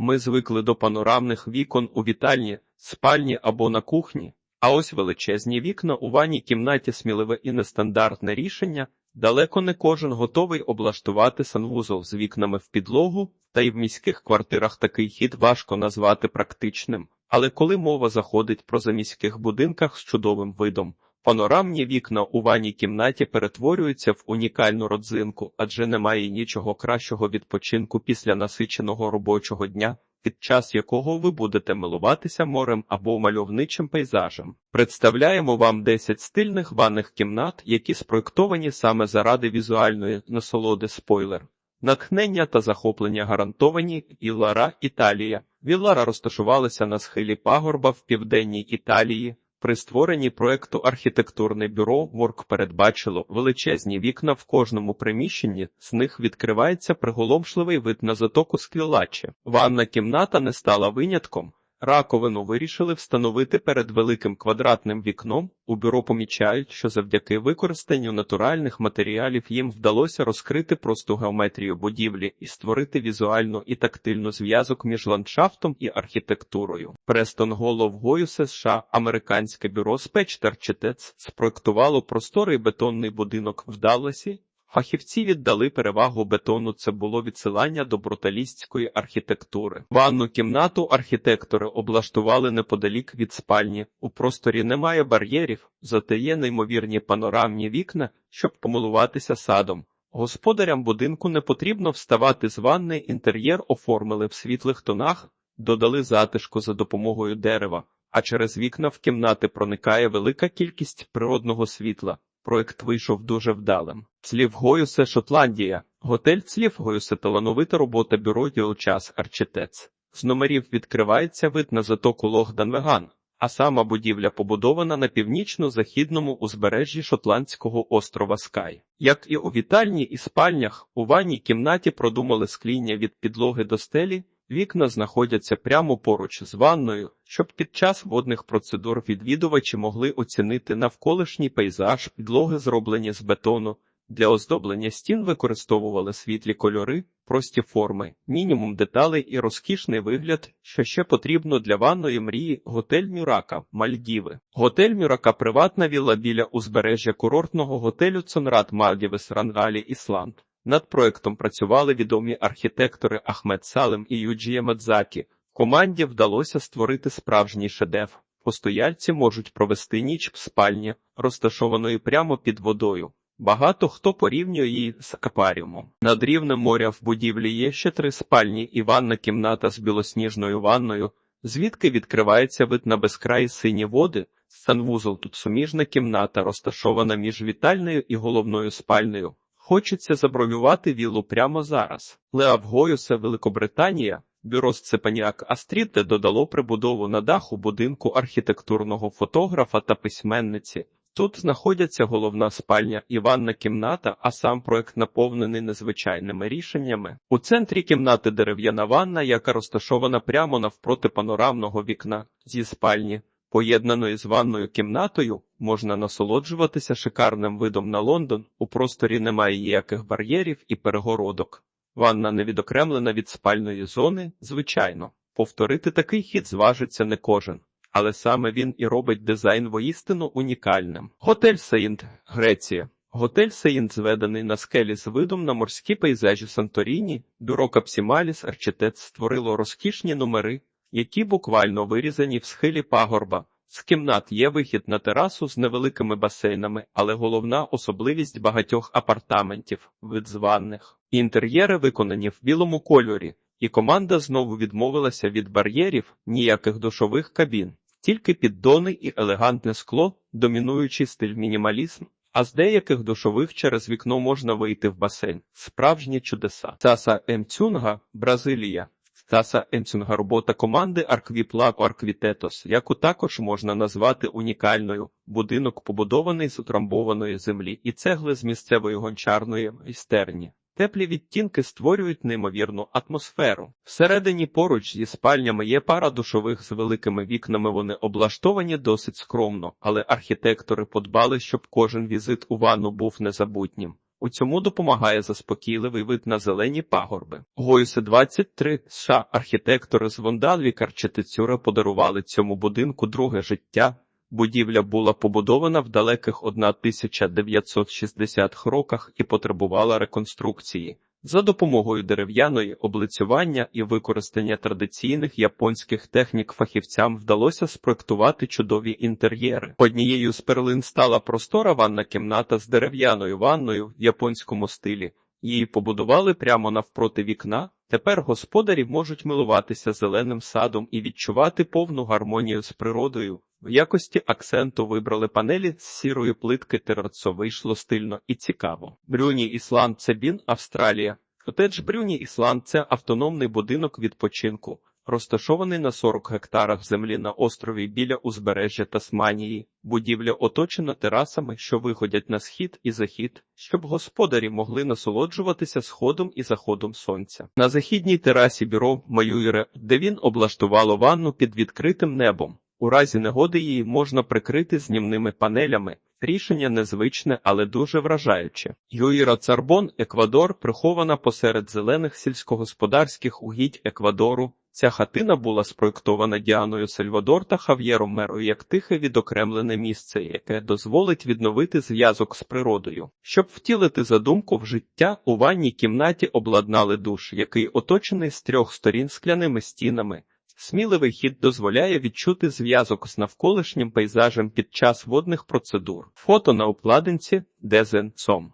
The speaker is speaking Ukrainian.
Ми звикли до панорамних вікон у вітальні, спальні або на кухні. А ось величезні вікна у ванній кімнаті сміливе і нестандартне рішення. Далеко не кожен готовий облаштувати санвузол з вікнами в підлогу, та й в міських квартирах такий хід важко назвати практичним. Але коли мова заходить про заміських будинках з чудовим видом, панорамні вікна у ванній кімнаті перетворюються в унікальну родзинку, адже немає нічого кращого відпочинку після насиченого робочого дня, під час якого ви будете милуватися морем або мальовничим пейзажем. Представляємо вам 10 стильних ванних кімнат, які спроєктовані саме заради візуальної насолоди спойлер. Натхнення та захоплення гарантовані Іллара, Італія. Віллара розташувалася на схилі пагорба в південній Італії. При створенні проекту архітектурне бюро Ворк передбачило величезні вікна в кожному приміщенні, з них відкривається приголомшливий вид на затоку Сквілачі. Ванна кімната не стала винятком. Раковину вирішили встановити перед великим квадратним вікном. У бюро помічають, що завдяки використанню натуральних матеріалів їм вдалося розкрити просту геометрію будівлі і створити візуальну і тактильну зв'язок між ландшафтом і архітектурою. Престон Голов Гойусе США, американське бюро спечтарчитець спроектувало просторий бетонний будинок в Далласі, Фахівці віддали перевагу бетону. Це було відсилання до бруталістської архітектури. Ванну кімнату архітектори облаштували неподалік від спальні. У просторі немає бар'єрів, зате є неймовірні панорамні вікна, щоб помилуватися садом. Господарям будинку не потрібно вставати з ванни, інтер'єр оформили в світлих тонах, додали затишку за допомогою дерева, а через вікна в кімнати проникає велика кількість природного світла. Проект вийшов дуже вдалим. Слів Гойусе Шотландія. Готель Слів Гойусе талановита робота бюро Діочас Арчитец. З номерів відкривається вид на затоку Логданвеган, а сама будівля побудована на північно-західному узбережжі шотландського острова Скай. Як і у вітальні і спальнях, у ванній кімнаті продумали скління від підлоги до стелі, Вікна знаходяться прямо поруч з ванною, щоб під час водних процедур відвідувачі могли оцінити навколишній пейзаж, підлоги зроблені з бетону. Для оздоблення стін використовували світлі кольори, прості форми, мінімум деталей і розкішний вигляд, що ще потрібно для ванної мрії готель Мюрака, Мальдіви. Готель Мюрака приватна вілла біля узбережжя курортного готелю Цонрад Мальдівес Рангалі Ісланд. Над проектом працювали відомі архітектори Ахмед Салем і Юджія Мадзакі. Команді вдалося створити справжній шедевр. Постояльці можуть провести ніч в спальні, розташованої прямо під водою. Багато хто порівнює її з акваріумом. Над рівнем моря в будівлі є ще три спальні і ванна кімната з білосніжною ванною, звідки відкривається вид на безкраї сині води. Санвузол тут суміжна кімната, розташована між вітальною і головною спальнею. Хочеться забронювати віллу прямо зараз. Леав Гойусе, Великобританія, бюро Сцепаніак Астріте додало прибудову на даху будинку архітектурного фотографа та письменниці. Тут знаходяться головна спальня і ванна кімната, а сам проект наповнений незвичайними рішеннями. У центрі кімнати дерев'яна ванна, яка розташована прямо навпроти панорамного вікна зі спальні. Поєднаної з ванною кімнатою можна насолоджуватися шикарним видом на Лондон. У просторі немає ніяких бар'єрів і перегородок. Ванна не відокремлена від спальної зони, звичайно. Повторити такий хід зважиться не кожен, але саме він і робить дизайн воїстину унікальним. Готель Сейнт, Греція. Готель Сейнт зведений на скелі з видом на морські пейзажі Санторіні, бюро Капсімаліс Арчитет створило розкішні номери які буквально вирізані в схилі пагорба. З кімнат є вихід на терасу з невеликими басейнами, але головна особливість багатьох апартаментів з. Інтер'єри виконані в білому кольорі, і команда знову відмовилася від бар'єрів ніяких душових кабін, тільки піддони і елегантне скло, домінуючий стиль мінімалізм. А з деяких душових через вікно можна вийти в басейн. Справжні чудеса. Саса Емцюнга, Бразилія. Таса Емцюнга робота команди Арквіплак Арквітетос, яку також можна назвати унікальною. Будинок побудований з утрамбованої землі і цегли з місцевої гончарної майстерні. Теплі відтінки створюють неймовірну атмосферу. Всередині поруч зі спальнями є пара душових з великими вікнами. Вони облаштовані досить скромно, але архітектори подбали, щоб кожен візит у ванну був незабутнім. У цьому допомагає заспокійливий вид на зелені пагорби. Гоюсе 23 США архітектори з Вондалвік архітектура подарували цьому будинку друге життя. Будівля була побудована в далеких 1960-х роках і потребувала реконструкції. За допомогою дерев'яної облицювання і використання традиційних японських технік фахівцям вдалося спроектувати чудові інтер'єри. Однією з перлин стала простора ванна кімната з дерев'яною ванною в японському стилі. Її побудували прямо навпроти вікна. Тепер господарі можуть милуватися зеленим садом і відчувати повну гармонію з природою. В якості акценту вибрали панелі з сірої плитки терацо вийшло стильно і цікаво. Брюні Ісланд це Бін, Австралія. Котедж Брюні Ісланд це автономний будинок відпочинку, розташований на 40 гектарах землі на острові біля узбережжя Тасманії. Будівля оточена терасами, що виходять на схід і захід, щоб господарі могли насолоджуватися сходом і заходом сонця. На західній терасі бюро Маюйре, де він облаштувало ванну під відкритим небом. У разі негоди її можна прикрити знімними панелями. Рішення незвичне, але дуже вражаюче. Юїра Царбон, Еквадор, прихована посеред зелених сільськогосподарських угідь Еквадору. Ця хатина була спроєктована Діаною Сальвадор та Хав'єром Мерою як тихе відокремлене місце, яке дозволить відновити зв'язок з природою. Щоб втілити задумку в життя, у ванній кімнаті обладнали душ, який оточений з трьох сторін скляними стінами. Сміливий хід дозволяє відчути зв'язок з навколишнім пейзажем під час водних процедур. Фото на обкладинці Дезен Цом.